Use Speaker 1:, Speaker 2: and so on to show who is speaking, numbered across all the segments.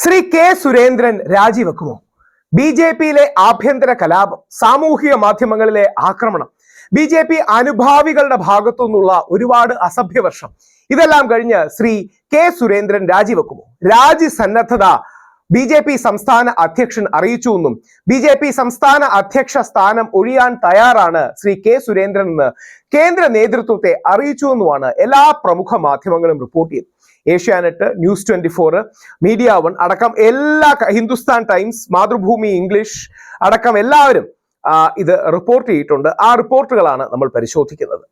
Speaker 1: Shri K Surendran രാജിവെക്കുമോ? B J പിയിലെ ആഭ്യന്തര കലാപം സാമൂഹിക മാധ്യമങ്ങളിലെ ആക്രമണം ബി ജെ പി അനുഭാവികളുടെ ഭാഗത്തു നിന്നുള്ള ഒരുപാട് അസഭ്യവർഷം ഇതെല്ലാം കഴിഞ്ഞ് ശ്രീ കെ സുരേന്ദ്രൻ രാജിവെക്കുമോ? രാജി സന്നദ്ധത ബി ജെ പി സംസ്ഥാന അധ്യക്ഷൻ അറിയിച്ചു എന്നും ബി ജെ പി സംസ്ഥാന അധ്യക്ഷ സ്ഥാനം ഒഴിയാൻ തയ്യാറാണ് ശ്രീ കെ സുരേന്ദ്രൻ എന്ന് കേന്ദ്ര നേതൃത്വത്തെ അറിയിച്ചു എന്നുമാണ് എല്ലാ പ്രമുഖ മാധ്യമങ്ങളും റിപ്പോർട്ട് ചെയ്തത് Asianet news twenty four media one അടക്കം എല്ലാ ഹിന്ദുസ്ഥാൻ ടൈംസ് മാതൃഭൂമി ഇംഗ്ലീഷ് അടക്കം എല്ലാവരും ഇത് റിപ്പോർട്ട് ചെയ്തിട്ടുണ്ട്. ആ റിപ്പോർട്ടുകളാണ് നമ്മൾ പരിശോധിക്കുന്നത്.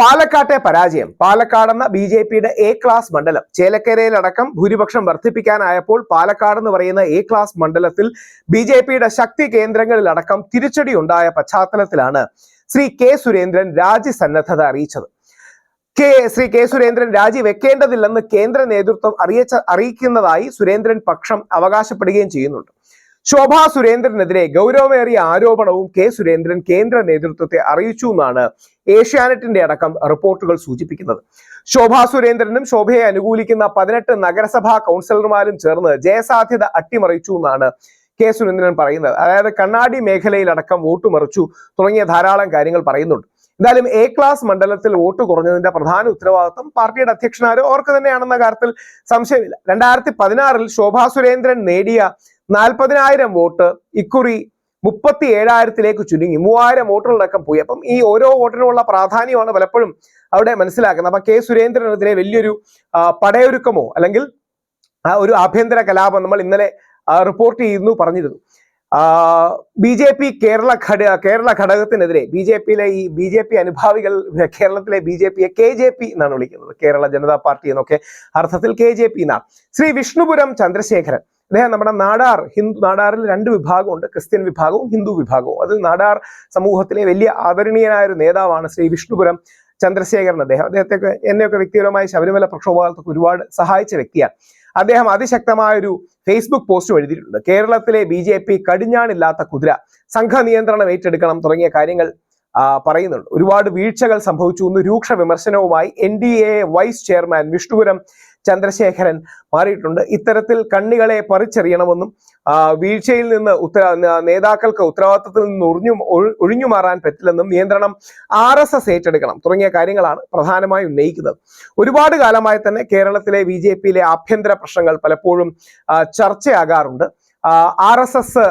Speaker 1: പാലക്കാട്ടെ പരാജയം. പാലക്കാടെന്ന ബി ജെ പിയുടെ എ ക്ലാസ് മണ്ഡലം. ചേലക്കരയിലടക്കം ഭൂരിപക്ഷം വർദ്ധിപ്പിക്കാനായപ്പോൾ പാലക്കാട് എന്ന് പറയുന്ന എ ക്ലാസ് മണ്ഡലത്തിൽ ബി ജെ പിയുടെ ശക്തി കേന്ദ്രങ്ങളിലടക്കം തിരിച്ചടി ഉണ്ടായ പശ്ചാത്തലത്തിലാണ് ശ്രീ കെ സുരേന്ദ്രൻ രാജ്യസന്നദ്ധത അറിയിച്ചത്. കെ ശ്രീ കെ സുരേന്ദ്രൻ രാജിവെക്കേണ്ടതില്ലെന്ന് കേന്ദ്ര നേതൃത്വം അറിയിച്ച അറിയിക്കുന്നതായി സുരേന്ദ്രൻ പക്ഷം അവകാശപ്പെടുകയും ചെയ്യുന്നുണ്ട്. ശോഭാ സുരേന്ദ്രനെതിരെ ഗൗരവമേറിയ ആരോപണവും കെ സുരേന്ദ്രൻ കേന്ദ്ര നേതൃത്വത്തെ അറിയിച്ചു എന്നാണ് ഏഷ്യാനെറ്റിന്റെ അടക്കം റിപ്പോർട്ടുകൾ സൂചിപ്പിക്കുന്നത്. ശോഭാ സുരേന്ദ്രനും ശോഭയെ അനുകൂലിക്കുന്ന പതിനെട്ട് നഗരസഭാ കൗൺസിലർമാരും ചേർന്ന് ജയസാധ്യത അട്ടിമറിച്ചു എന്നാണ് കെ സുരേന്ദ്രൻ പറയുന്നത്. അതായത് കണ്ണാടി മേഖലയിലടക്കം വോട്ട് മറിച്ചു തുടങ്ങിയ ധാരാളം കാര്യങ്ങൾ പറയുന്നുണ്ട്. എന്തായാലും എ ക്ലാസ് മണ്ഡലത്തിൽ വോട്ട് കുറഞ്ഞതിന്റെ പ്രധാന ഉത്തരവാദിത്വം പാർട്ടിയുടെ അധ്യക്ഷനാരോ ഓർക്ക് തന്നെയാണെന്ന കാര്യത്തിൽ സംശയമില്ല. രണ്ടായിരത്തി പതിനാറിൽ ശോഭാ സുരേന്ദ്രൻ നേടിയ നാൽപ്പതിനായിരം വോട്ട് ഇക്കുറി മുപ്പത്തി ഏഴായിരത്തിലേക്ക് ചുരുങ്ങി. മൂവായിരം വോട്ടുകളടക്കം പോയി. അപ്പം ഈ ഓരോ വോട്ടിനുമുള്ള പ്രാധാന്യമാണ് പലപ്പോഴും അവിടെ മനസ്സിലാക്കുന്നത്. അപ്പൊ കെ സുരേന്ദ്രനെതിരെ വലിയൊരു പടയൊരുക്കമോ അല്ലെങ്കിൽ ആ ഒരു ആഭ്യന്തര കലാപം നമ്മൾ ഇന്നലെ റിപ്പോർട്ട് ചെയ്യുന്നു പറഞ്ഞിരുന്നു. ബി ജെ പി കേരള ഘട കേരള ഘടകത്തിനെതിരെ ബി ജെ പിയിലെ ഈ ബി ജെ പി അനുഭാവികൾ കേരളത്തിലെ ബി ജെ പിയെ കെ ജെ പി എന്നാണ് വിളിക്കുന്നത്. കേരള ജനതാ പാർട്ടി എന്നൊക്കെ അർത്ഥത്തിൽ കെ ജെ പി എന്നാണ്. ശ്രീ വിഷ്ണുപുരം ചന്ദ്രശേഖരൻ. അദ്ദേഹം നമ്മുടെ നാടാർ ഹിന്ദു നാടാറിൽ രണ്ട് വിഭാഗമുണ്ട്. ക്രിസ്ത്യൻ വിഭാഗവും ഹിന്ദു വിഭാഗവും. അതിൽ നാടാർ സമൂഹത്തിലെ വലിയ ആദരണീയനായ ഒരു നേതാവാണ് ശ്രീ വിഷ്ണുപുരം ചന്ദ്രശേഖരൻ. അദ്ദേഹം അദ്ദേഹത്തെ എന്നെയൊക്കെ വ്യക്തിപരമായി ശബരിമല പ്രക്ഷോഭകാലത്തൊക്കെ ഒരുപാട് സഹായിച്ച വ്യക്തിയാണ്. അദ്ദേഹം അതിശക്തമായ ഒരു ഫേസ്ബുക്ക് പോസ്റ്റ് എഴുതിയിട്ടുണ്ട്. കേരളത്തിലെ ബി ജെ പി കടിഞ്ഞാണില്ലാത്ത കുതിര സംഘ നിയന്ത്രണം ഏറ്റെടുക്കണം തുടങ്ങിയ കാര്യങ്ങൾ പറയുന്നുണ്ട്. ഒരുപാട് വീഴ്ചകൾ സംഭവിച്ചു. എന്ന് രൂക്ഷ വിമർശനവുമായി N D A vice chairman Vishnupuram Chandrasekharan മാറിയിട്ടുണ്ട്. ഇത്തരത്തിൽ കണ്ണികളെ പറിച്ചെറിയണമെന്നും വീഴ്ചയിൽ നിന്ന് ഉത്തര നേതാക്കൾക്ക് ഉത്തരവാദിത്തത്തിൽ നിന്ന് ഒഴിഞ്ഞു ഒഴി- ഒഴിഞ്ഞു മാറാൻ പറ്റില്ലെന്നും നിയന്ത്രണം ആർ എസ് എസ് ഏറ്റെടുക്കണം തുടങ്ങിയ കാര്യങ്ങളാണ് പ്രധാനമായും ഉന്നയിക്കുന്നത്. ഒരുപാട് കാലമായി തന്നെ കേരളത്തിലെ ബി ജെ പിയിലെ ആഭ്യന്തര പ്രശ്നങ്ങൾ പലപ്പോഴും ചർച്ചയാകാറുണ്ട്. R S S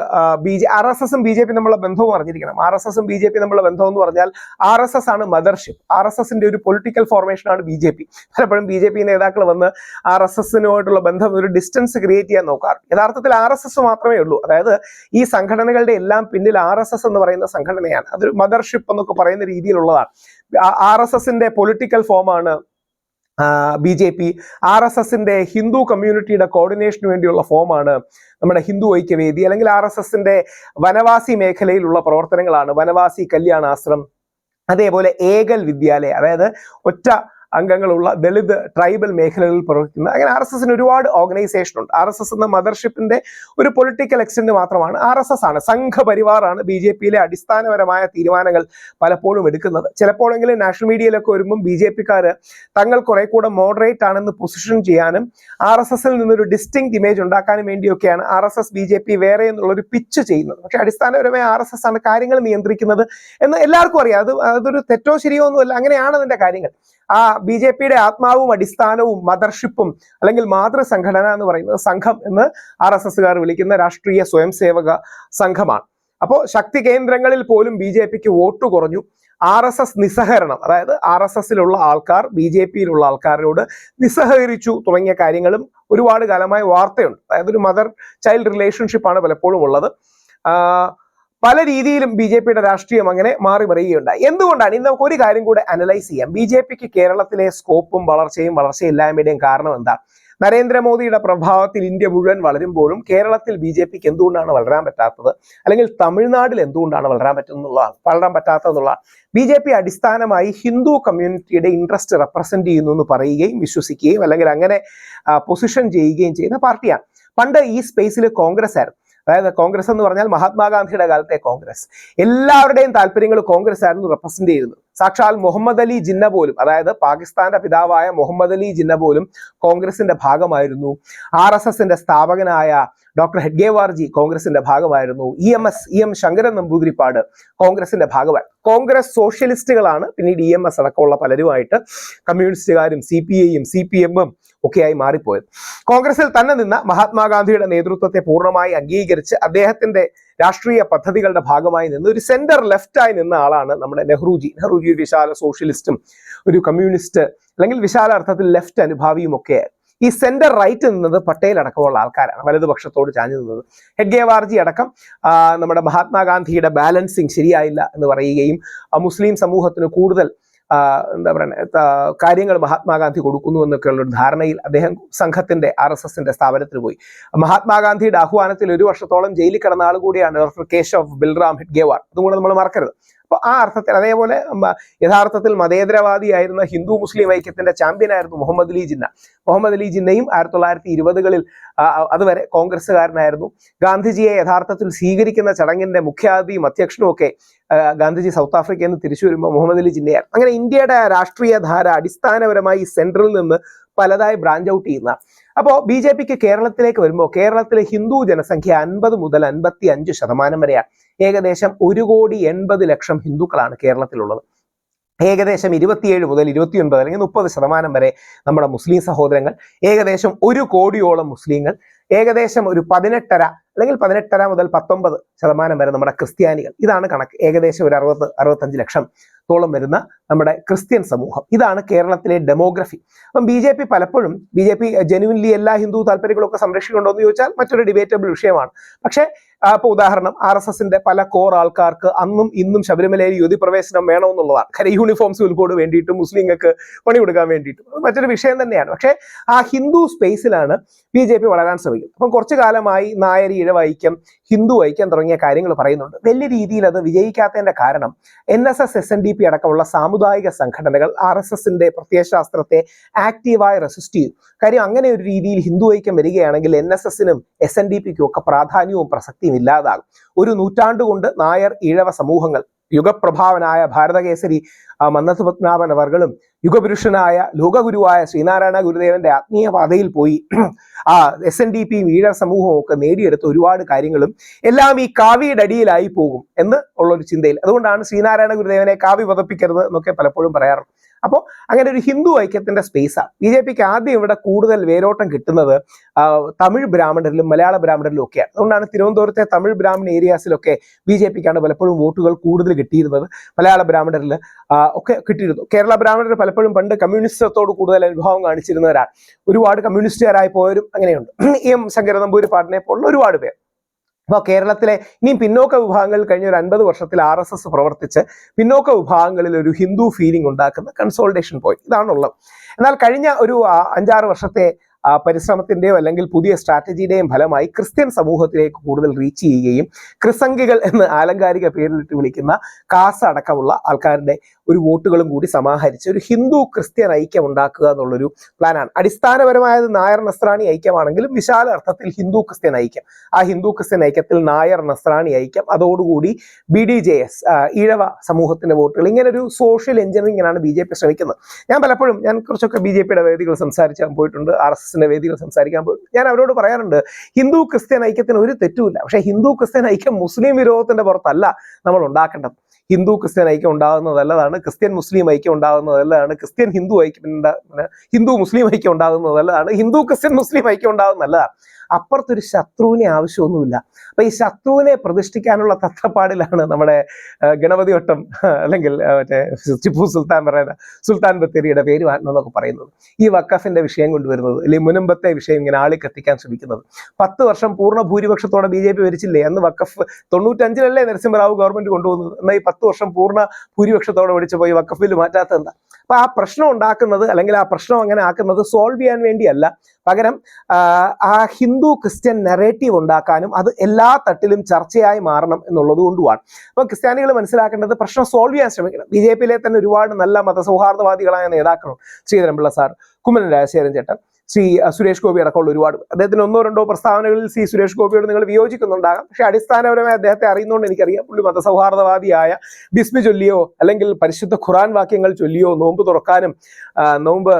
Speaker 1: B J R S എസും ബി ജെ പി തമ്മിലുള്ള ബന്ധവും അറിഞ്ഞിരിക്കണം. ആർ എസ് എസും ബി ജെ പി തമ്മിലുള്ള ബന്ധം എന്ന് പറഞ്ഞാൽ ആർ എസ് എസ് ആണ് മദർഷിപ്പ് ആർ എസ് എസിന്റെ ഒരു പൊളിറ്റിക്കൽ ഫോർമേഷൻ ആണ് ബി ജെ പി. പലപ്പോഴും ബി ജെ പി നേതാക്കൾ വന്ന് ആർ എസ് എസിനുമായിട്ടുള്ള ബന്ധം ഒരു ഡിസ്റ്റൻസ് ക്രിയേറ്റ് ചെയ്യാൻ നോക്കാറ് യഥാർത്ഥത്തിൽ ആർ എസ് എസ് മാത്രമേ ഉള്ളൂ. അതായത് ഈ സംഘടനകളുടെ എല്ലാം പിന്നിൽ ആർ എസ് എസ് എന്ന് പറയുന്ന സംഘടനയാണ്. അതൊരു മദർഷിപ്പ് എന്നൊക്കെ പറയുന്ന രീതിയിലുള്ളതാണ്. ആർ എസ് എസിന്റെ പൊളിറ്റിക്കൽ ഫോമാണ് B J P R S എസിന്റെ ഹിന്ദു കമ്മ്യൂണിറ്റിയുടെ കോർഡിനേഷന് വേണ്ടിയുള്ള ഫോമാണ് നമ്മുടെ ഹിന്ദു ഐക്യവേദി അല്ലെങ്കിൽ ആർ എസ് എസിന്റെ വനവാസി മേഖലയിലുള്ള പ്രവർത്തനങ്ങളാണ് വനവാസി കല്യാണാശ്രം. അതേപോലെ ഏകൽ വിദ്യാലയ അതായത് ഒറ്റ അംഗങ്ങളുള്ള ദളിത് ട്രൈബൽ മേഖലകളിൽ പ്രവർത്തിക്കുന്ന അങ്ങനെ ആർ എസ് എസിന് ഒരുപാട് ഓർഗനൈസേഷൻ ഉണ്ട്. ആർ എസ് എസ് എന്ന മദർഷിപ്പിന്റെ ഒരു പൊളിറ്റിക്കൽ എക്സ്റ്റന്റ് മാത്രമാണ് ആർ എസ് എസ് ആണ്. സംഘപരിവാറാണ് ബി ജെ പിയിലെ അടിസ്ഥാനപരമായ തീരുമാനങ്ങൾ പലപ്പോഴും എടുക്കുന്നത്. ചിലപ്പോഴെങ്കിലും നാഷണൽ മീഡിയയിലൊക്കെ വരുമ്പം ബി ജെ പിക്കാര് തങ്ങൾ കുറെ കൂടെ മോഡറേറ്റ് ആണെന്ന് പൊസിഷൻ ചെയ്യാനും ആർ എസ് എസിൽ നിന്നൊരു ഡിസ്റ്റിങ് ഇമേജ് ഉണ്ടാക്കാനും വേണ്ടിയൊക്കെയാണ് R S S B J P വേറെ എന്നുള്ളൊരു പിച്ച് ചെയ്യുന്നത്. പക്ഷെ അടിസ്ഥാനപരമായി ആർ എസ് എസ് ആണ് കാര്യങ്ങൾ നിയന്ത്രിക്കുന്നത് എന്ന് എല്ലാവർക്കും അറിയാം. അത് അതൊരു തെറ്റോ ശരിയോ ഒന്നുമല്ല. അങ്ങനെയാണ് അതിന്റെ കാര്യങ്ങൾ. ആ ബി ജെ പിയുടെ ആത്മാവും അടിസ്ഥാനവും മദർഷിപ്പും അല്ലെങ്കിൽ മാതൃസംഘടന എന്ന് പറയുന്നത് സംഘം എന്ന് ആർ എസ് എസ്സുകാർ വിളിക്കുന്ന രാഷ്ട്രീയ സ്വയം സേവക സംഘമാണ്. അപ്പോൾ ശക്തി കേന്ദ്രങ്ങളിൽ പോലും ബി ജെ പിക്ക് വോട്ട് കുറഞ്ഞു. ആർ എസ് എസ് നിസ്സഹകരണം അതായത് ആർ എസ് എസിലുള്ള ആൾക്കാർ ബി ജെ പിയിലുള്ള ആൾക്കാരോട് നിസ്സഹകരിച്ചു തുടങ്ങിയ കാര്യങ്ങളും ഒരുപാട് കാലമായ വാർത്തയുണ്ട്. അതായത് ഒരു മദർ ചൈൽഡ് റിലേഷൻഷിപ്പാണ് പലപ്പോഴും ഉള്ളത്. പല രീതിയിലും ബി ജെ പിയുടെ രാഷ്ട്രീയം അങ്ങനെ മാറി മറിയുകയുണ്ടായി. എന്തുകൊണ്ടാണ്? ഇന്ന് നമുക്ക് ഒരു കാര്യം കൂടെ അനലൈസ് ചെയ്യാം. ബി ജെ പിക്ക് കേരളത്തിലെ സ്കോപ്പും വളർച്ചയും വളർച്ചയില്ലായ്മയുടെയും കാരണം എന്താ? നരേന്ദ്രമോദിയുടെ പ്രഭാവത്തിൽ ഇന്ത്യ മുഴുവൻ വളരുമ്പോഴും കേരളത്തിൽ ബി ജെ പിക്ക് എന്തുകൊണ്ടാണ് വളരാൻ പറ്റാത്തത്? അല്ലെങ്കിൽ തമിഴ്നാട്ടിൽ എന്തുകൊണ്ടാണ് വളരാൻ പറ്റുന്നുള്ളതാണ് വളരാൻ പറ്റാത്തതെന്നുള്ള ബി ജെ പി അടിസ്ഥാനമായി ഹിന്ദു കമ്മ്യൂണിറ്റിയുടെ ഇൻട്രസ്റ്റ് റെപ്രസെന്റ് ചെയ്യുന്നു എന്ന് പറയുകയും വിശ്വസിക്കുകയും അല്ലെങ്കിൽ അങ്ങനെ പൊസിഷൻ ചെയ്യുകയും ചെയ്യുന്ന പാർട്ടിയാണ്. പണ്ട് ഈ സ്പേസിൽ കോൺഗ്രസ് ആയിരുന്നു അതായത് കോൺഗ്രസ് എന്ന് പറഞ്ഞാൽ മഹാത്മാഗാന്ധിയുടെ കാലത്തെ കോൺഗ്രസ്. എല്ലാവരുടെയും താല്പര്യങ്ങൾ കോൺഗ്രസ് ആയിരുന്നു റെപ്രസെന്റ് ചെയ്യുന്നത്. സാക്ഷാൽ മുഹമ്മദ് അലി ജിന്ന പോലും അതായത് പാകിസ്ഥാന്റെ പിതാവായ മുഹമ്മദ് അലി ജിന്ന പോലും കോൺഗ്രസിന്റെ ഭാഗമായിരുന്നു. ആർ എസ് എസിന്റെ സ്ഥാപകനായ ഡോക്ടർ ഹെഡ്ഗേവാർജി കോൺഗ്രസിന്റെ ഭാഗമായിരുന്നു. E M S E M Sankaran Namboodiripad കോൺഗ്രസിന്റെ ഭാഗമായി കോൺഗ്രസ് സോഷ്യലിസ്റ്റുകളാണ് പിന്നീട് ഇ എം എസ് അടക്കമുള്ള പലരുമായിട്ട് കമ്മ്യൂണിസ്റ്റുകാരും സി പി ഐയും സി പി എമ്മും ഒക്കെയായി മാറിപ്പോയത്. കോൺഗ്രസിൽ തന്നെ നിന്ന മഹാത്മാഗാന്ധിയുടെ നേതൃത്വത്തെ പൂർണമായി അംഗീകരിച്ച് അദ്ദേഹത്തിന്റെ രാഷ്ട്രീയ പദ്ധതികളുടെ ഭാഗമായി നിന്ന് ഒരു സെന്റർ ലെഫ്റ്റായി നിന്ന ആളാണ് നമ്മുടെ നെഹ്റുജി. നെഹ്റുജി ഒരു വിശാല സോഷ്യലിസ്റ്റും ഒരു കമ്മ്യൂണിസ്റ്റ് അല്ലെങ്കിൽ വിശാല അർത്ഥത്തിൽ ലെഫ്റ്റ് അനുഭാവിയും ഒക്കെ ഈ സെന്റർ റൈറ്റ് നിന്നത് പട്ടേൽ അടക്കമുള്ള ആൾക്കാരാണ്. വലതുപക്ഷത്തോട് ചാഞ്ഞു നിന്നത്. ഹെഗ്ഗേവാർജി അടക്കം നമ്മുടെ മഹാത്മാഗാന്ധിയുടെ ബാലൻസിങ് ശരിയായില്ല എന്ന് പറയുകയും മുസ്ലിം സമൂഹത്തിന് കൂടുതൽ എന്താ പറയുക കാര്യങ്ങൾ മഹാത്മാഗാന്ധി കൊടുക്കുന്നു എന്നൊക്കെയുള്ള ഒരു ധാരണയിൽ അദ്ദേഹം സംഘത്തിന്റെ ആർ എസ് എസിന്റെ സ്ഥാപനത്തിൽ പോയി. മഹാത്മാഗാന്ധിയുടെ ആഹ്വാനത്തിൽ ഒരു വർഷത്തോളം ജയിലിൽ കിടന്ന ആൾ കൂടിയാണ് ഡോക്ടർ കേശവ് ബിൽറാം ഹെഡ്ഗേവാർ അതും കൂടെ നമ്മൾ മറക്കരുത്. അപ്പൊ ആ അർത്ഥത്തിൽ അതേപോലെ യഥാർത്ഥത്തിൽ മതേതരവാദിയായിരുന്ന ഹിന്ദു മുസ്ലിം ഐക്യത്തിന്റെ ചാമ്പ്യനായിരുന്നു മുഹമ്മദ് അലി ജിന്ന. മുഹമ്മദ് അലി ജിന്നയും ആയിരത്തി തൊള്ളായിരത്തി ഇരുപതുകളിൽ അതുവരെ കോൺഗ്രസ്സുകാരനായിരുന്നു. ഗാന്ധിജിയെ യഥാർത്ഥത്തിൽ സ്വീകരിക്കുന്ന ചടങ്ങിന്റെ മുഖ്യാതിഥിയും അധ്യക്ഷനും ഒക്കെ ഗാന്ധിജി സൗത്ത് ആഫ്രിക്കയിൽ നിന്ന് തിരിച്ചു വരുമ്പോൾ മുഹമ്മദ് അലി ജിന്നയാണ്. അങ്ങനെ ഇന്ത്യയുടെ രാഷ്ട്രീയ ധാര അടിസ്ഥാനപരമായി സെൻട്രൽ നിന്ന് പലതായി ബ്രാഞ്ച് ഔട്ട് ചെയ്യുന്ന അപ്പോൾ ബി ജെ പിക്ക് കേരളത്തിലേക്ക് വരുമ്പോൾ കേരളത്തിലെ ഹിന്ദു ജനസംഖ്യ അൻപത് മുതൽ അൻപത്തി അഞ്ച് ശതമാനം വരെയാണ്. ഏകദേശം ഒരു കോടി എൺപത് ലക്ഷം ഹിന്ദുക്കളാണ് കേരളത്തിലുള്ളത്. ഏകദേശം ഇരുപത്തിയേഴ് മുതൽ ഇരുപത്തിയൊൻപത് അല്ലെങ്കിൽ മുപ്പത് ശതമാനം വരെ നമ്മുടെ മുസ്ലിം സഹോദരങ്ങൾ ഏകദേശം ഒരു കോടിയോളം മുസ്ലിങ്ങൾ ഏകദേശം ഒരു പതിനെട്ടര അല്ലെങ്കിൽ പതിനെട്ടര മുതൽ പത്തൊമ്പത് ശതമാനം വരെ നമ്മുടെ ക്രിസ്ത്യാനികൾ. ഇതാണ് കണക്ക്. ഏകദേശം ഒരു അറുപത് അറുപത്തഞ്ച് ലക്ഷം തോളം വരുന്ന നമ്മുടെ ക്രിസ്ത്യൻ സമൂഹം. ഇതാണ് കേരളത്തിലെ ഡെമോഗ്രഫി അപ്പം ബി ജെ പി പലപ്പോഴും ബി ജെ പി ജെനുവിൻലി എല്ലാ ഹിന്ദു താല്പര്യങ്ങളൊക്കെ സംരക്ഷിക്കുന്നുണ്ടോ എന്ന് ചോദിച്ചാൽ മറ്റൊരു ഡിബേറ്റബിൾ വിഷയമാണ്. പക്ഷേ ആ, ഇപ്പൊ ഉദാഹരണം ആർ എസ് എസിന്റെ പല കോർ ആൾക്കാർക്ക് അന്നും ഇന്നും ശബരിമലയിൽ യുവതി പ്രവേശനം വേണമെന്നുള്ളതാണ് കാര്യം യൂണിഫോംസ് ഉൾക്കോട് വേണ്ടിയിട്ട് മുസ്ലിങ്ങൾക്ക് പണി കൊടുക്കാൻ വേണ്ടിയിട്ടും. മറ്റൊരു വിഷയം തന്നെയാണ്. പക്ഷേ ആ ഹിന്ദു സ്പേസിലാണ് ബി ജെ പി വളരാൻ ശ്രമിക്കുന്നത്. അപ്പം കുറച്ചു കാലമായി നായരി ഇഴവൈക്യം ഹിന്ദു ഐക്യം തുടങ്ങിയ കാര്യങ്ങൾ പറയുന്നുണ്ട്. വലിയ രീതിയിൽ അത് വിജയിക്കാത്തതിന്റെ കാരണം N S S S N D P അടക്കമുള്ള സാമുദായിക സംഘടനകൾ ആർ എസ് എസിന്റെ പ്രത്യയശാസ്ത്രത്തെ ആക്റ്റീവായി റെസിസ്റ്റ് ചെയ്തു. കാര്യം അങ്ങനെ ഒരു രീതിയിൽ ഹിന്ദു ഐക്യം വരികയാണെങ്കിൽ എൻ എസ് എസിനും എസ് എൻ ഡി പിക്കും ഒക്കെ പ്രാധാന്യവും പ്രസക്തിയും ഇല്ലാതാകും. ഒരു നൂറ്റാണ്ട് കൊണ്ട് നായർ ഈഴവ സമൂഹങ്ങൾ യുഗപ്രഭാവനായ ഭാരതകേസരി മന്നത്ത് പത്മനാഭൻ അവർകളും യുഗപുരുഷനായ ലോകഗുരുവായ ശ്രീനാരായണ ഗുരുദേവന്റെ ആത്മീയ പാതയിൽ പോയി ആ എസ് എൻ ഡി പിയും ഈഴ സമൂഹവും ഒക്കെ നേടിയെടുത്ത ഒരുപാട് കാര്യങ്ങളും എല്ലാം ഈ കാവ്യയുടെ അടിയിലായി പോകും എന്ന് ഉള്ളൊരു ചിന്തയിൽ. അതുകൊണ്ടാണ് ശ്രീനാരായണ ഗുരുദേവനെ കാവ്യ പതപ്പിക്കരുത് എന്നൊക്കെ പലപ്പോഴും പറയാറുണ്ട്. അപ്പോൾ അങ്ങനെ ഒരു ഹിന്ദു ഐക്യത്തിന്റെ സ്പേസാണ് ബി ജെ പിക്ക് ആദ്യം ഇവിടെ കൂടുതൽ വേരോട്ടം കിട്ടുന്നത് തമിഴ് ബ്രാഹ്മണരിലും മലയാള ബ്രാഹ്മണരിലും ഒക്കെയാണ്. അതുകൊണ്ടാണ് തിരുവനന്തപുരത്തെ തമിഴ് ബ്രാഹ്മണ ഏരിയാസിലൊക്കെ ബി ജെ പിക്കാണ് പലപ്പോഴും വോട്ടുകൾ കൂടുതൽ കിട്ടിയിരുന്നത്. മലയാള ബ്രാഹ്മണരിൽ ഒക്കെ കിട്ടിയിരുന്നു. കേരള ബ്രാഹ്മണർ പലപ്പോഴും പണ്ട് കമ്മ്യൂണിസ്റ്റത്തോട് കൂടുതൽ അനുഭവം കാണിച്ചിരുന്നവരാണ്. ഒരുപാട് കമ്മ്യൂണിസ്റ്റുകാരായി പോയവരും അങ്ങനെയുണ്ട്. എം ശങ്കര നമ്പൂരിപ്പാടിനെ പോലുള്ള ഒരുപാട് പേർ. അപ്പോൾ കേരളത്തിലെ ഇനിയും പിന്നോക്ക വിഭാഗങ്ങൾ കഴിഞ്ഞ ഒരു അൻപത് വർഷത്തിൽ ആർ എസ് എസ് പ്രവർത്തിച്ച് പിന്നോക്ക വിഭാഗങ്ങളിൽ ഒരു ഹിന്ദു ഫീലിംഗ് ഉണ്ടാക്കുന്ന കൺസോൾട്ടേഷൻ പോയിന്റ് ഇതാണുള്ളത്. എന്നാൽ കഴിഞ്ഞ ഒരു അഞ്ചാറ് വർഷത്തെ പരിശ്രമത്തിന്റെയോ അല്ലെങ്കിൽ പുതിയ സ്ട്രാറ്റജിയുടെയും ഫലമായി ക്രിസ്ത്യൻ സമൂഹത്തിലേക്ക് കൂടുതൽ റീച്ച് ചെയ്യുകയും ക്രിസംഗികൾ എന്ന് ആലങ്കാരിക പേരിലിട്ട് വിളിക്കുന്ന കാസ അടക്കമുള്ള ആൾക്കാരുടെ ഒരു വോട്ടുകളും കൂടി സമാഹരിച്ച് ഒരു ഹിന്ദു ക്രിസ്ത്യൻ ഐക്യം ഉണ്ടാക്കുക എന്നുള്ളൊരു പ്ലാനാണ് അടിസ്ഥാനപരമായത് നായർ നസ്രാണി ഐക്യമാണെങ്കിലും വിശാല അർത്ഥത്തിൽ ഹിന്ദു ക്രിസ്ത്യൻ ഐക്യം. ആ ഹിന്ദു ക്രിസ്ത്യൻ ഐക്യത്തിൽ നായർ നസ്രാണി ഐക്യം. അതോടുകൂടി B D J S Ezhava സമൂഹത്തിന്റെ വോട്ടുകൾ. ഇങ്ങനെ ഒരു സോഷ്യൽ എഞ്ചിനീയറിംഗിനാണ് ബി ജെ പി ശ്രമിക്കുന്നത്. ഞാൻ പലപ്പോഴും ഞാൻ കുറച്ചൊക്കെ ബി ജെ പിയുടെ വേദികൾ സംസാരിച്ച് പോയിട്ടുണ്ട്. ആർ എസ് എസിന്റെ വേദിയിൽ സംസാരിക്കാൻ പോയി ഞാൻ അവരോട് പറയാറുണ്ട് ഹിന്ദു ക്രിസ്ത്യൻ ഐക്യത്തിന് ഒരു തെറ്റുമില്ല. പക്ഷേ ഹിന്ദു ക്രിസ്ത്യൻ ഐക്യം മുസ്ലിം വിരോധത്തിന്റെ പുറത്തല്ല നമ്മൾ ഉണ്ടാക്കേണ്ടത്. ഹിന്ദു ക്രിസ്ത്യൻ ഐക്യം ഉണ്ടാകുന്നതല്ലതാണ് ക്രിസ്ത്യൻ മുസ്ലിം ഐക്യം ഉണ്ടാകുന്നത് നല്ലതാണ് ക്രിസ്ത്യൻ ഹിന്ദു ഐക്യം ഹിന്ദു മുസ്ലിം ഐക്യം ഉണ്ടാകുന്നത് നല്ലതാണ് ഹിന്ദു ക്രിസ്ത്യൻ മുസ്ലിം ഐക്യം ഉണ്ടാകുന്നത് നല്ലതാണ് അപ്പുറത്തൊരു ശത്രുവിനെ ആവശ്യമൊന്നുമില്ല. അപ്പൊ ഈ ശത്രുവിനെ പ്രതിഷ്ഠിക്കാനുള്ള തത്രപ്പാടിലാണ് നമ്മുടെ ഗണപതി വട്ടം അല്ലെങ്കിൽ മറ്റേ ടിപ്പു സുൽത്താൻ പറയുന്ന സുൽത്താൻ ബത്തേരിയുടെ പേര് മാറ്റണം എന്നൊക്കെ പറയുന്നത്. ഈ വക്കഫിന്റെ വിഷയം കൊണ്ടുവരുന്നത് അല്ലെങ്കിൽ മുനമ്പത്തെ വിഷയം ഇങ്ങനെ ആളി കത്തിക്കാൻ ശ്രമിക്കുന്നത്. പത്ത് വർഷം പൂർണ ഭൂരിപക്ഷത്തോടെ ബി ജെ പി ഭരിച്ചില്ലേ? അന്ന് വക്കഫ് തൊണ്ണൂറ്റഞ്ചിലല്ലേ നരസിംഹറാവു ഗവൺമെന്റ് കൊണ്ടുപോകുന്നത് എന്നാൽ ഈ പത്ത് വർഷം പൂർണ ഭൂരിപക്ഷത്തോടെ പിടിച്ചു പോയി വക്കഫിൽ മാറ്റാത്ത എന്താ? അപ്പൊ ആ പ്രശ്നം ഉണ്ടാക്കുന്നത് അല്ലെങ്കിൽ ആ പ്രശ്നം അങ്ങനെ ആക്കുന്നത് സോൾവ് ചെയ്യാൻ വേണ്ടിയല്ല. പകരം ആ, ആ ഹിന്ദു ക്രിസ്ത്യൻ നെറേറ്റീവ് ഉണ്ടാക്കാനും അത് എല്ലാ തട്ടിലും ചർച്ചയായി മാറണം എന്നുള്ളത് കൊണ്ടുമാണ്. അപ്പൊ ക്രിസ്ത്യാനികൾ മനസ്സിലാക്കേണ്ടത് പ്രശ്നം സോൾവ് ചെയ്യാൻ ശ്രമിക്കണം. ബി ജെ പിയിലെ തന്നെ ഒരുപാട് നല്ല മതസൗഹാർദ്ദവാദികളായ നേതാക്കളുണ്ട് ശ്രീധരൻപിള്ള സാർ കുമ്മനം രാജശേഖരൻ ചേട്ടൻ ശ്രീ സുരേഷ് ഗോപി അടക്കമുള്ള ഒരുപാട് അദ്ദേഹത്തിന് ഒന്നോ രണ്ടോ പ്രസ്താവനകളിൽ ശ്രീ സുരേഷ് ഗോപിയോട് നിങ്ങൾ വിയോജിക്കുന്നുണ്ടാകാം. പക്ഷേ അടിസ്ഥാനപരമായി അദ്ദേഹത്തെ അറിയുന്നതുകൊണ്ട് എനിക്കറിയാം. പുള്ളി മതസൗഹാർദ്ദവാദിയായ ബിസ്മി ചൊല്ലിയോ അല്ലെങ്കിൽ പരിശുദ്ധ ഖുറാൻ വാക്യങ്ങൾ ചൊല്ലിയോ നോമ്പ് തുറക്കാനും നോമ്പ്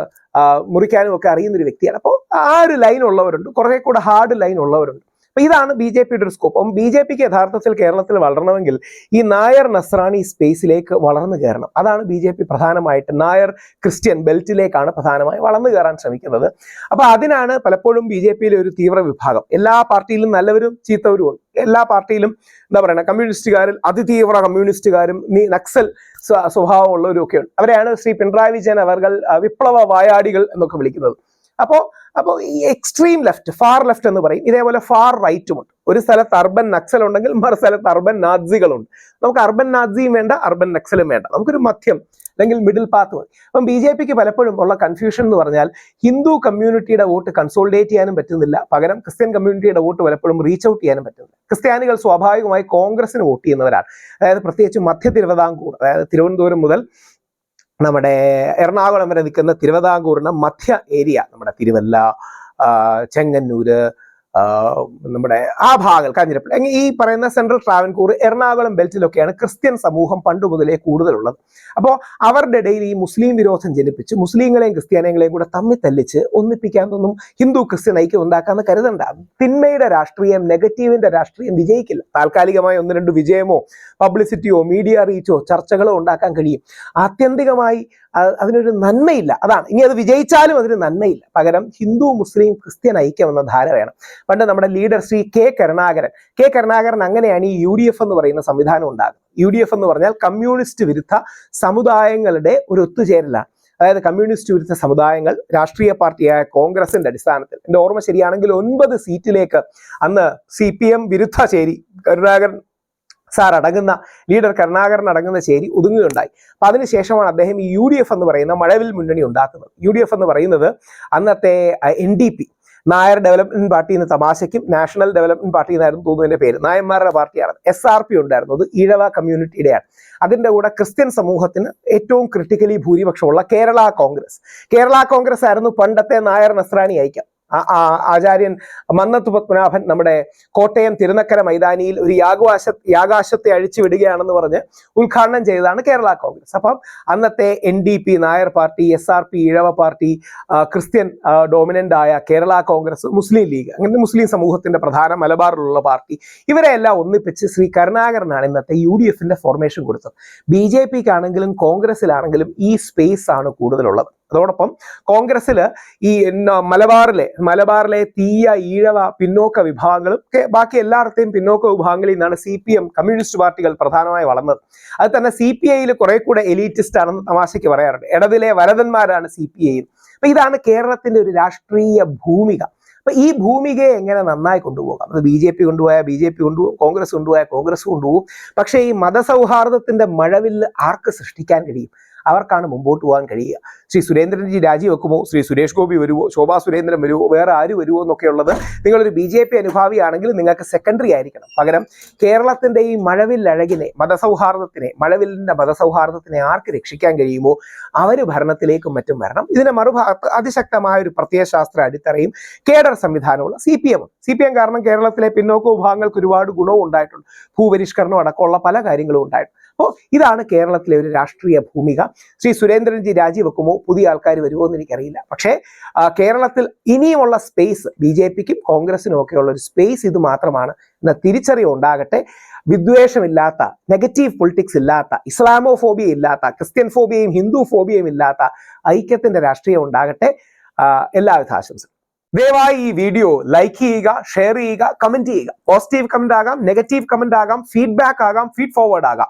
Speaker 1: മുറിക്കാനും ഒക്കെ അറിയുന്ന ഒരു വ്യക്തിയാണ്. അപ്പോൾ ആ ഒരു ലൈൻ ഉള്ളവരുണ്ട്. കുറെ കൂടെ ഹാർഡ് ലൈൻ ഉള്ളവരുണ്ട്. അപ്പൊ ഇതാണ് ബി ജെ പിയുടെ ഒരു സ്കോപ്പ്. അപ്പം ബി ജെ പിക്ക് യഥാർത്ഥത്തിൽ കേരളത്തിൽ വളരണമെങ്കിൽ ഈ നായർ നസ്രാണി സ്പേസിലേക്ക് വളർന്നു കയറണം. അതാണ് ബി ജെ പി പ്രധാനമായിട്ട് നായർ ക്രിസ്ത്യൻ ബെൽറ്റിലേക്കാണ് പ്രധാനമായി വളർന്നു കയറാൻ ശ്രമിക്കുന്നത്. അപ്പൊ അതിനാണ് പലപ്പോഴും ബി ജെ പിയിലെ ഒരു തീവ്ര വിഭാഗം. എല്ലാ പാർട്ടിയിലും നല്ലവരും ചീത്തവരും ഉണ്ട് എല്ലാ പാർട്ടിയിലും എന്താ പറയുക കമ്മ്യൂണിസ്റ്റുകാരിൽ അതിതീവ്ര കമ്മ്യൂണിസ്റ്റുകാരും നക്സൽ സ്വഭാവമുള്ളവരും ഒക്കെ ഉണ്ട് അവരെയാണ് ശ്രീ പിണറായി വിജയൻ അവർ വിപ്ലവ വായാടികൾ എന്നൊക്കെ വിളിക്കുന്നത്. അപ്പോ അപ്പോ ഈ എക്സ്ട്രീം ലെഫ്റ്റ് ഫാർ ലെഫ്റ്റ് എന്ന് പറയും. ഇതേപോലെ ഫാർ റൈറ്റും ഉണ്ട്. ഒരു സ്ഥലത്ത് അർബൻ നക്സൽ ഉണ്ടെങ്കിൽ മറു സ്ഥലത്ത് അർബൻ നാസികളുണ്ട് നമുക്ക് അർബൻ നാസിയും വേണ്ട അർബൻ നക്സലും വേണ്ട. നമുക്കൊരു മധ്യം അല്ലെങ്കിൽ മിഡിൽ പാത്ത് മതി അപ്പം ബി ജെ പിക്ക് പലപ്പോഴും ഉള്ള കൺഫ്യൂഷൻ എന്ന് പറഞ്ഞാൽ ഹിന്ദു കമ്മ്യൂണിറ്റിയുടെ വോട്ട് കൺസോൾഡേറ്റ് ചെയ്യാനും പറ്റുന്നില്ല. പകരം ക്രിസ്ത്യൻ കമ്മ്യൂണിറ്റിയുടെ വോട്ട് പലപ്പോഴും റീച്ച് ഔട്ട് ചെയ്യാനും പറ്റുന്നില്ല. ക്രിസ്ത്യാനികൾ സ്വാഭാവികമായി കോൺഗ്രസിന് വോട്ട് ചെയ്യുന്നവരാണ്. അതായത് പ്രത്യേകിച്ച് മധ്യ തിരുവിതാംകൂർ അതായത് തിരുവനന്തപുരം മുതൽ നമ്മുടെ എറണാകുളം വരെ നിൽക്കുന്ന തിരുവിതാംകൂറിന് മധ്യ ഏരിയ നമ്മുടെ തിരുവല്ല ചെങ്ങന്നൂര് നമ്മുടെ ആ ഭാഗങ്ങൾ കാഞ്ഞിരപ്പള്ളി. ഈ പറയുന്ന സെൻട്രൽ ട്രാവൻകൂർ എറണാകുളം ബെൽറ്റിലൊക്കെയാണ് ക്രിസ്ത്യൻ സമൂഹം പണ്ട് മുതലേ കൂടുതലുള്ളത്. അപ്പോൾ അവരുടെ ഇടയിൽ ഈ മുസ്ലിം വിരോധം ജനിപ്പിച്ച് മുസ്ലിങ്ങളെയും ക്രിസ്ത്യാനികളെയും കൂടെ തമ്മിൽ തല്ലിച്ച് ഒന്നിപ്പിക്കാനൊന്നും ഹിന്ദു ക്രിസ്ത്യൻ ഐക്യം ഉണ്ടാക്കാമെന്ന് കരുതണ്ട. തിന്മയുടെ രാഷ്ട്രീയം നെഗറ്റീവിന്റെ രാഷ്ട്രീയം വിജയിക്കില്ല. താൽക്കാലികമായി ഒന്ന് രണ്ട് വിജയമോ പബ്ലിസിറ്റിയോ മീഡിയ റീച്ചോ ചർച്ചകളോ ഉണ്ടാക്കാൻ കഴിയും. ആത്യന്തികമായി അതിനൊരു നന്മയില്ല. അതാണ്. ഇനി അത് വിജയിച്ചാലും അതിന് നന്മയില്ല. പകരം ഹിന്ദു മുസ്ലിം ക്രിസ്ത്യൻ ഐക്യം എന്ന ധാര വേണം. പണ്ട് നമ്മുടെ leader Shri K Karunakaran. K Karunakaran അങ്ങനെയാണ് ഈ യു ഡി എഫ് എന്ന് പറയുന്ന സംവിധാനം ഉണ്ടാകുന്നത് യു ഡി എഫ് എന്ന് പറഞ്ഞാൽ കമ്മ്യൂണിസ്റ്റ് വിരുദ്ധ സമുദായങ്ങളുടെ ഒരു ഒത്തുചേരലാണ്. അതായത് കമ്മ്യൂണിസ്റ്റ് വിരുദ്ധ സമുദായങ്ങൾ രാഷ്ട്രീയ പാർട്ടിയായ കോൺഗ്രസിന്റെ അടിസ്ഥാനത്തിൽ. എന്റെ ഓർമ്മ ശരിയാണെങ്കിൽ ഒൻപത് സീറ്റിലേക്ക് അന്ന് സി പി എം വിരുദ്ധ ചേരി കരുണാകരൻ സാർ അടങ്ങുന്ന ലീഡർ കരുണാകരൻ അടങ്ങുന്ന ചേരി ഒതുങ്ങുകയുണ്ടായി. അപ്പൊ അതിനുശേഷമാണ് അദ്ദേഹം ഈ യു ഡി എഫ് എന്ന് പറയുന്ന മഴവിൽ മുന്നണി ഉണ്ടാക്കുന്നത്. യു ഡി എഫ് എന്ന് പറയുന്നത് അന്നത്തെ N D P Nair development party എന്ന് തമാശയ്ക്കും നാഷണൽ ഡെവലപ്മെന്റ് പാർട്ടി എന്നായിരുന്നു തോന്നുന്നതിന്റെ പേര്. നായന്മാരുടെ പാർട്ടിയാണ്. എസ് ആർ പി ഉണ്ടായിരുന്നു അത് ഈഴവ കമ്മ്യൂണിറ്റിയുടെയാണ്. അതിന്റെ കൂടെ ക്രിസ്ത്യൻ സമൂഹത്തിന് ഏറ്റവും ക്രിട്ടിക്കലി ഭൂരിപക്ഷമുള്ള കേരള കോൺഗ്രസ്. കേരള കോൺഗ്രസ് ആയിരുന്നു പണ്ടത്തെ നായർ നസ്രാണി ആ- ആചാര്യൻ മന്നത്ത് പത്മനാഭൻ നമ്മുടെ കോട്ടയം തിരുനക്കര മൈതാനിയിൽ ഒരു യാഗവാശ യാകാശത്തെ അഴിച്ചു വിടുകയാണെന്ന് പറഞ്ഞ് ഉദ്ഘാടനം ചെയ്തതാണ് കേരള കോൺഗ്രസ്. അപ്പം അന്നത്തെ N D P Nair party S R P Ezhava party Christian dominant ആയ കേരള കോൺഗ്രസ് മുസ്ലിം ലീഗ് അങ്ങനെ മുസ്ലിം സമൂഹത്തിന്റെ പ്രധാന മലബാറിലുള്ള പാർട്ടി ഇവരെല്ലാം ഒന്നിപ്പിച്ച് ശ്രീ കരുണാകരനാണ് ഇന്നത്തെ യു ഡി എഫിന്റെ ഫോർമേഷൻ കൊടുത്തത്. ബി ജെ പിക്കാണെങ്കിലും കോൺഗ്രസിലാണെങ്കിലും ഈ സ്പേസ് ആണ് കൂടുതലുള്ളത്. അതോടൊപ്പം കോൺഗ്രസ്സിൽ ഈ മലബാറിലെ മലബാറിലെ തീയ ഈഴവ പിന്നോക്ക വിഭാഗങ്ങളും ബാക്കി എല്ലായിടത്തെയും പിന്നോക്ക വിഭാഗങ്ങളിൽ നിന്നാണ് സി പി എം കമ്മ്യൂണിസ്റ്റ് പാർട്ടികൾ പ്രധാനമായി വളർന്നത്. അത് തന്നെ സി പി ഐയിൽ കുറെ കൂടെ എലീറ്റിസ്റ്റ് ആണെന്ന് തമാശയ്ക്ക് പറയാറുണ്ട്. ഇടതിലെ വരതന്മാരാണ് സി പി ഐയിൽ അപ്പൊ ഇതാണ് കേരളത്തിന്റെ ഒരു രാഷ്ട്രീയ ഭൂമിക. അപ്പൊ ഈ ഭൂമികയെ എങ്ങനെ നന്നായി കൊണ്ടുപോകാം? അത് ബി ജെ പി കൊണ്ടുപോയാൽ ബി ജെ പി കൊണ്ടുപോകും കോൺഗ്രസ് കൊണ്ടുപോയാൽ കോൺഗ്രസ് കൊണ്ടുപോകും. പക്ഷേ ഈ മതസൗഹാർദ്ദത്തിന്റെ മഴവില്ല് ആർക്ക് സൃഷ്ടിക്കാൻ കഴിയും? അവർക്കാണ് മുമ്പോട്ട് പോകാൻ കഴിയുക. ശ്രീ സുരേന്ദ്രൻജി രാജിവെക്കുമോ ശ്രീ സുരേഷ് ഗോപി വരുമോ ശോഭാ സുരേന്ദ്രൻ വരുമോ വേറെ ആര് വരുമോ എന്നൊക്കെ ഉള്ളത് നിങ്ങളൊരു ബി ജെ പി അനുഭാവിയാണെങ്കിൽ നിങ്ങൾക്ക് സെക്കൻഡറി ആയിരിക്കണം. പകരം കേരളത്തിന്റെ ഈ മഴവില്ലഴകിനെ മതസൗഹാർദ്ദത്തിനെ മഴവില്ലിന്റെ മതസൗഹാർദ്ദത്തിനെ ആർക്ക് രക്ഷിക്കാൻ കഴിയുമോ? അവർ ഭരണത്തിലേക്കും മറ്റും വരണം. ഇതിന്റെ മറുഭാഗത്ത് അതിശക്തമായ ഒരു പ്രത്യയശാസ്ത്ര അടിത്തറയും cadre സംവിധാനമുള്ള C P M C P M കാരണം കേരളത്തിലെ പിന്നോക്ക വിഭാഗങ്ങൾക്ക് ഒരുപാട് ഗുണവും ഉണ്ടായിട്ടുണ്ട്. ഭൂപരിഷ്കരണം അടക്കമുള്ള പല കാര്യങ്ങളും ഉണ്ടായിട്ടുണ്ട്. അപ്പോൾ ഇതാണ് കേരളത്തിലെ ഒരു രാഷ്ട്രീയ ഭൂമിക. ശ്രീ സുരേന്ദ്രൻജി രാജിവെക്കുമോ? പുതിയ ആൾക്കാർ വരുമോ എന്ന് എനിക്കറിയില്ല. പക്ഷേ കേരളത്തിൽ ഇനിയുമുള്ള സ്പേസ് ബി ജെ പിക്കും കോൺഗ്രസിനും ഒക്കെയുള്ള ഒരു സ്പേസ് ഇത് മാത്രമാണ് എന്ന തിരിച്ചറിവ് ഉണ്ടാകട്ടെ. വിദ്വേഷമില്ലാത്ത നെഗറ്റീവ് പൊളിറ്റിക്സ് ഇല്ലാത്ത ഇസ്ലാമോ ഫോബിയ ഇല്ലാത്ത ക്രിസ്ത്യൻ ഫോബിയയും ഹിന്ദു ഫോബിയയും ഇല്ലാത്ത ഐക്യത്തിന്റെ രാഷ്ട്രീയം ഉണ്ടാകട്ടെ. എല്ലാവിധ ആശംസകളും. ദയവായി ഈ വീഡിയോ ലൈക്ക് ചെയ്യുക ഷെയർ ചെയ്യുക കമന്റ് ചെയ്യുക. പോസിറ്റീവ് കമന്റ് ആകാം നെഗറ്റീവ് കമന്റ് ആകാം ഫീഡ്ബാക്ക് ആകാം ഫീഡ് ഫോർവേഡ് ആകാം.